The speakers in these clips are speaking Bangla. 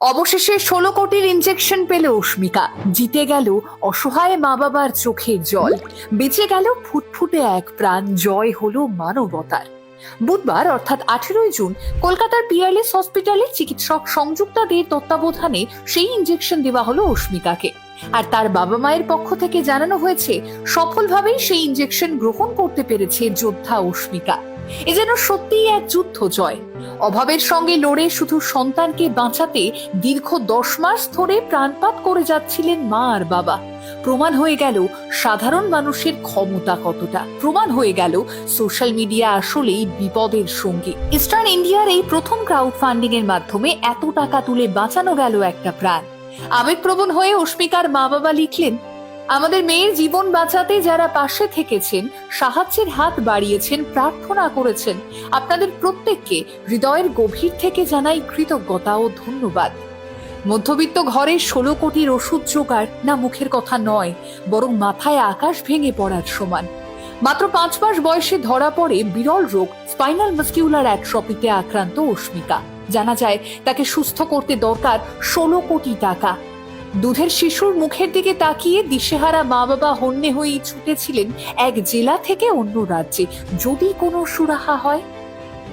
অবশেষে ষোলো কোটির ইঞ্জেকশন পেল অস্মিকা জিতে গেল অসহায় মা বাবার চোখের জল। বেঁচে গেল ফুটফুটে এক প্রাণ, জয় হলো মানবতার। বুধবার, অর্থাৎ আঠেরোই জুন, কলকাতার পিয়ারলেস হসপিটালে চিকিৎসক সংযুক্তা দের তত্ত্বাবধানে সেই ইঞ্জেকশন দেওয়া হলো অস্মিকাকে আর তার বাবা মায়ের পক্ষ থেকে জানানো হয়েছে, সফলভাবেই সেই ইঞ্জেকশন গ্রহণ করতে পেরেছে যোদ্ধা অস্মিকা এ যেন সত্যিই এক যুদ্ধ জয়। অভাবের সঙ্গে লড়ে শুধু সন্তানকে বাঁচাতে দীর্ঘ দশ মাস ধরে প্রাণপাত করে যাচ্ছিলেন মা আর বাবা। প্রমাণ হয়ে গেল সাধারণ মানুষের ক্ষমতা কতটা। প্রমাণ হয়ে গেল সোশ্যাল মিডিয়া আসলেই বিপদের সঙ্গী। ইস্টার্ন ইন্ডিয়ার এই প্রথম ক্রাউড ফান্ডিং এর মাধ্যমে এত টাকা তুলে বাঁচানো গেল একটা প্রাণ। আবেগপ্রবণ হয়ে অস্মিকার মা বাবা লিখলেন আমাদের মেয়ের জীবন বাঁচাতে যারা পাশে থেকেছেন, সাহায্যের হাত বাড়িয়েছেন, প্রার্থনা করেছেন, আপনাদের প্রত্যেককে হৃদয়ের গভীর থেকে জানাই কৃতজ্ঞতা ও ধন্যবাদ। মধ্যবিত্ত ঘরে ষোলো কোটির ওষুধ জোগাড় না মুখের কথা নয়, বরং মাথায় আকাশ ভেঙে পড়ার সমান। মাত্র পাঁচ মাস বয়সে ধরা পড়ে বিরল রোগ, স্পাইনাল মাস্কিউলার অ্যাট্রপিতে আক্রান্ত অস্মিকা জানা যায়, তাকে সুস্থ করতে দরকার ষোলো কোটি টাকা। দুধের শিশুর মুখের দিকে তাকিয়ে দিশেহারা মা বাবা হন্যে হয়েই ছুটেছিলেন এক জেলা থেকে অন্য রাজ্যে। যদি কোনো সুরাহা হয়?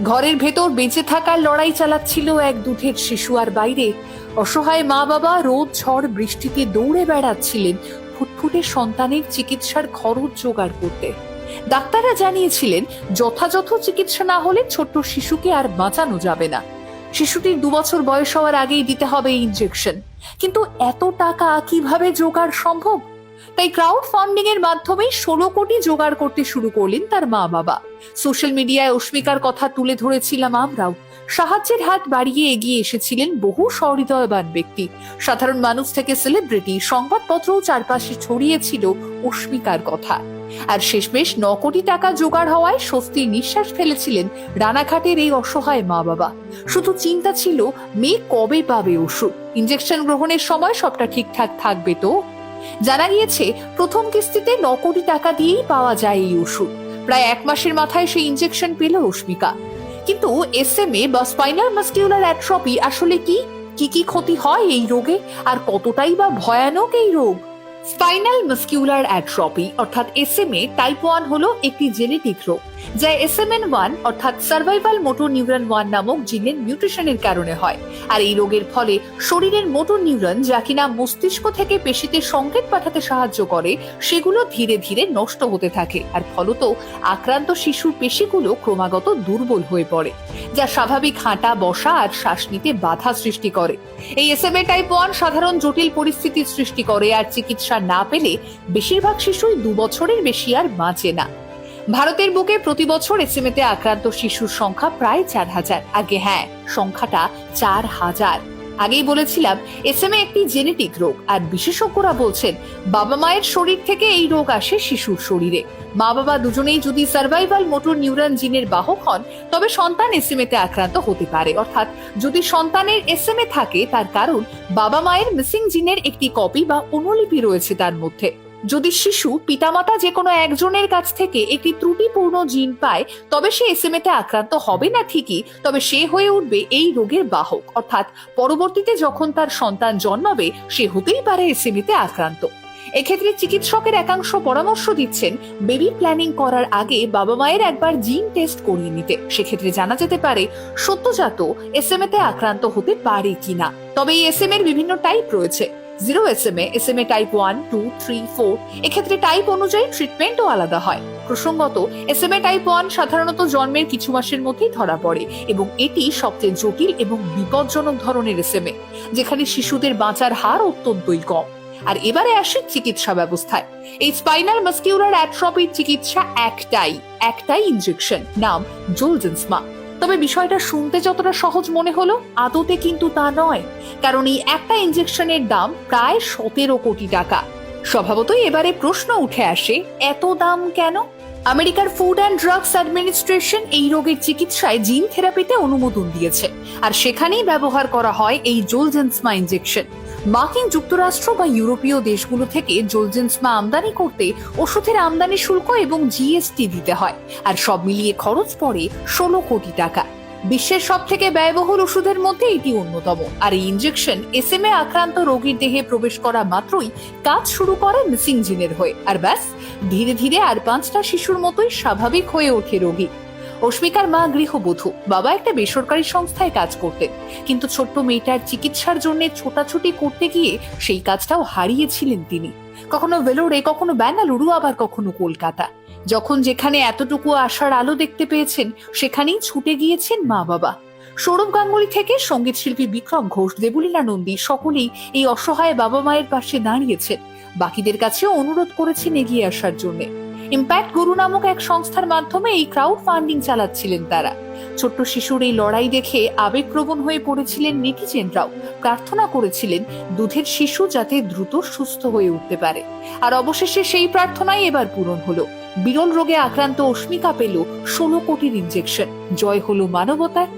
ঘরের ভেতর বেঁচে থাকার লড়াই চালাচ্ছিল এক দুধের শিশু আর বাইরে। অসহায় মা বাবা রোদ ঝড় বৃষ্টিতে দৌড়ে বেড়াচ্ছিলেন ফুটফুটে সন্তানের চিকিৎসার খরচ জোগাড় করতে। ডাক্তাররা জানিয়েছিলেন, যথাযথ চিকিৎসা না হলে ছোট্ট শিশুকে আর বাঁচানো যাবে না। শিশুটির দু বছর বয়স হওয়ার আগেই দিতে হবে ইনজেকশন কিন্তু এত টাকা কীভাবে জোগাড় সম্ভব? তাই ক্রাউড ফান্ডিং এর মাধ্যমে ষোলো কোটি জোগাড় করতে শুরু করলেন তার মা বাবা। সোশ্যাল মিডিয়ায় অস্মিকার কথা তুলে ধরেছিলাম আমরাও। সাহায্যের হাত বাড়িয়ে এগিয়ে এসেছিলেন বহু সহৃদয়বান ব্যক্তি। সাধারণ মানুষ থেকে সেলিব্রিটি সংবাদপত্রও চারপাশে ছড়িয়েছিল অস্মিকার কথা। আর শেষমেশ ন কোটি টাকা জোগাড় হওয়ায় স্বস্তির নিঃশ্বাস ফেলেছিলেন রানাঘাটের এই অসহায় মা বাবা। শুধু চিন্তা ছিল, মেয়ে কবে পাবে ওষুধ? ইঞ্জেকশন গ্রহণের সময় সবটা ঠিকঠাক থাকবে তো? জানা গিয়েছে, প্রথম কিস্তিতে ন কোটি টাকা দিয়েই পাওয়া যায় এই ওষুধ। প্রায় এক মাসের মাথায় সেই ইঞ্জেকশন পেল রশ্মিকা। কিন্তু এস এম এ বা স্পাইনাল মাস্কিউলার অ্যাট্রপি আসলে কি? কি কি ক্ষতি হয় এই রোগে? আর কতটাই বা ভয়ানক এই রোগ? স্পাইনাল মাস্কিউলার অ্যাট্রপি অর্থাৎ এসএমএ টাইপ ওয়ান হলো একটি জেনেটিক রোগ। যা এসএমএন ওয়ান অর্থাৎ সার্ভাইভাল মোটর নিউরন ওয়ান নামক জিনের মিউটেশনের কারণে হয়। আর এই রোগের ফলে শরীরের মোটর নিউরন যা কিনা মস্তিষ্ক থেকে পেশিতে সংকেত পাঠাতে সাহায্য করে, সেগুলো ধীরে ধীরে নষ্ট হতে থাকে। আর ফলত আক্রান্ত শিশুর পেশিগুলো ক্রমাগত দুর্বল হয়ে পড়ে, যা স্বাভাবিক হাঁটা, বসা আর শ্বাস নিতে বাধা সৃষ্টি করে। এই এসএমএ টাইপ ওয়ান সাধারণ জটিল পরিস্থিতির সৃষ্টি করে, আর চিকিৎসা না পেলে বেশিরভাগ শিশুই দু বছরের বেশি আর বাঁচে না। ভারতের বুকে প্রতি বছর এসএমএতে আক্রান্ত শিশুর সংখ্যা প্রায় চার হাজার। আগে হ্যাঁ সংখ্যাটা চার হাজার। আগেই বলেছিলাম, এসএমএ একটি জেনেটিক রোগ, আর বিশেষজ্ঞরা বলছেন, বাবা মায়ের শরীর থেকে এই রোগ আসে শিশুর শরীরে। মা বাবা দুজনেই যদি সার্ভাইভাল মোটর নিউরন জিনের বাহক হন, তবে সন্তান এসএমএ তে আক্রান্ত হতে পারে। অর্থাৎ যদি সন্তানের এসএমএ থাকে, তার কারণ বাবা মায়ের মিসিং জিনের একটি কপি বা অনুলিপি রয়েছে তার মধ্যে। যদি শিশু পিতামাতা যে কোনো একজনের কাছ থেকে একটি ত্রুটিপূর্ণ জিন পায়, তবে সে এসএমএ তে আক্রান্ত হবে না ঠিকই, তবে সে হয়ে উঠবে এই রোগের বাহক। অর্থাৎ পরবর্তীতে যখন তার সন্তান জন্মাবে, সে হতেই পারে এসএমএ তে আক্রান্ত। এক্ষেত্রে চিকিৎসকের একাংশ পরামর্শ দিচ্ছেন, বেবি প্ল্যানিং করার আগে বাবা মায়ের একবার জিন টেস্ট করিয়ে নিতে। সেক্ষেত্রে জানা যেতে পারে, সত্যজাত এসএমএ তে আক্রান্ত হতে পারে কিনা। তবে এই এসএম এর বিভিন্ন টাইপ রয়েছে। Zero S M S M A type one two three four এক্ষেত্রে টাইপ অনুযায়ী ট্রিটমেন্টও আলাদা হয়। প্রসঙ্গত S M A type one সাধারণত জন্মের কিছু মাসের মধ্যেই ধরা পড়ে এবং এটি সবচেয়ে জটিল এবং বিপজ্জনক ধরনের এস এম এ যেখানে শিশুদের বাঁচার হার অত্যন্তই কম। আর এবারে আসে চিকিৎসা ব্যবস্থায়। এই স্পাইনাল মাস্কিউলার অ্যাট্রপির চিকিৎসা একটাই একটাই ইনজেকশন নাম জোলজেন্সমা তবে বিষয়টা শুনতে যতটা সহজ মনে হলো, আদতে কিন্তু তা নয়। কারণ এই একটা ইঞ্জেকশনের দাম প্রায় সতেরো কোটি টাকা। স্বভাবতই এবারে প্রশ্ন উঠে আসে, এত দাম কেন? আমেরিকার ফুড অ্যান্ড ড্রাগস অ্যাডমিনিস্ট্রেশন এই রোগের চিকিৎসায় জিন থেরাপিতে অনুমোদন দিয়েছে। আর সেখানেই ব্যবহার করা হয় এই জোলজেন্সমা ইঞ্জেকশন মার্কিন যুক্তরাষ্ট্র বা ইউরোপীয় দেশগুলো থেকে জোলজেন্সমা আমদানি করতে ওষুধের আমদানি শুল্ক এবং জিএসটি দিতে হয়। আর সব মিলিয়ে খরচ পড়ে ষোলো কোটি টাকা। বিশ্বের সব থেকে ব্যয়বহুল ওষুধের মধ্যে এটি অন্যতম। আর এই ইঞ্জেকশন এস এম এ আক্রান্ত রোগীর দেহে প্রবেশ করা মাত্রই কাজ শুরু করে মিসিং জিনের হয়ে। আর ব্যাস, ধীরে ধীরে আর পাঁচটা শিশুর মতোই স্বাভাবিক হয়ে ওঠে রোগী। অস্মিকার মা গৃহবধূ, বাবা একটা বেসরকারি সংস্থায় কাজ করতেন। কিন্তু ছোট্ট মেয়েটার চিকিৎসার জন্য ছোটাছুটি করতে গিয়ে সেই কাজটাও হারিয়েছিলেন তিনি। কখনো ভেলোরে, কখনো বেঙ্গালুরু, আবার কখনো কলকাতা। যখন যেখানে এতটুকু আশার আলো দেখতে পেয়েছেন, সেখানেই ছুটে গিয়েছেন মা বাবা। সৌরভ গাঙ্গুলি থেকে সংগীত শিল্পী বিক্রম ঘোষ দেবলীনা নন্দী সকলেই এই অসহায় বাবা মায়ের পাশে দাঁড়িয়েছেন। বাকিদের কাছেও অনুরোধ করেছেন এগিয়ে আসার জন্য। ইম্প্যাক্ট গুরু নামক এক সংস্থার মাধ্যমে এই ক্রাউড ফান্ডিং চালাচ্ছিলেন তারা। ছোট্ট শিশুর এই লড়াই দেখে আবেগপ্রবণ হয়ে পড়েছিলেন নেটিজেনরাও প্রার্থনা করেছিলেন দুধের শিশু যাতে দ্রুত সুস্থ হয়ে উঠতে পারে। আর অবশেষে সেই প্রার্থনাই এবার পূরণ হলো। বিরল রোগে আক্রান্ত অস্মিকা পেল ষোলো কোটির ইঞ্জেকশন জয় হলো মানবতার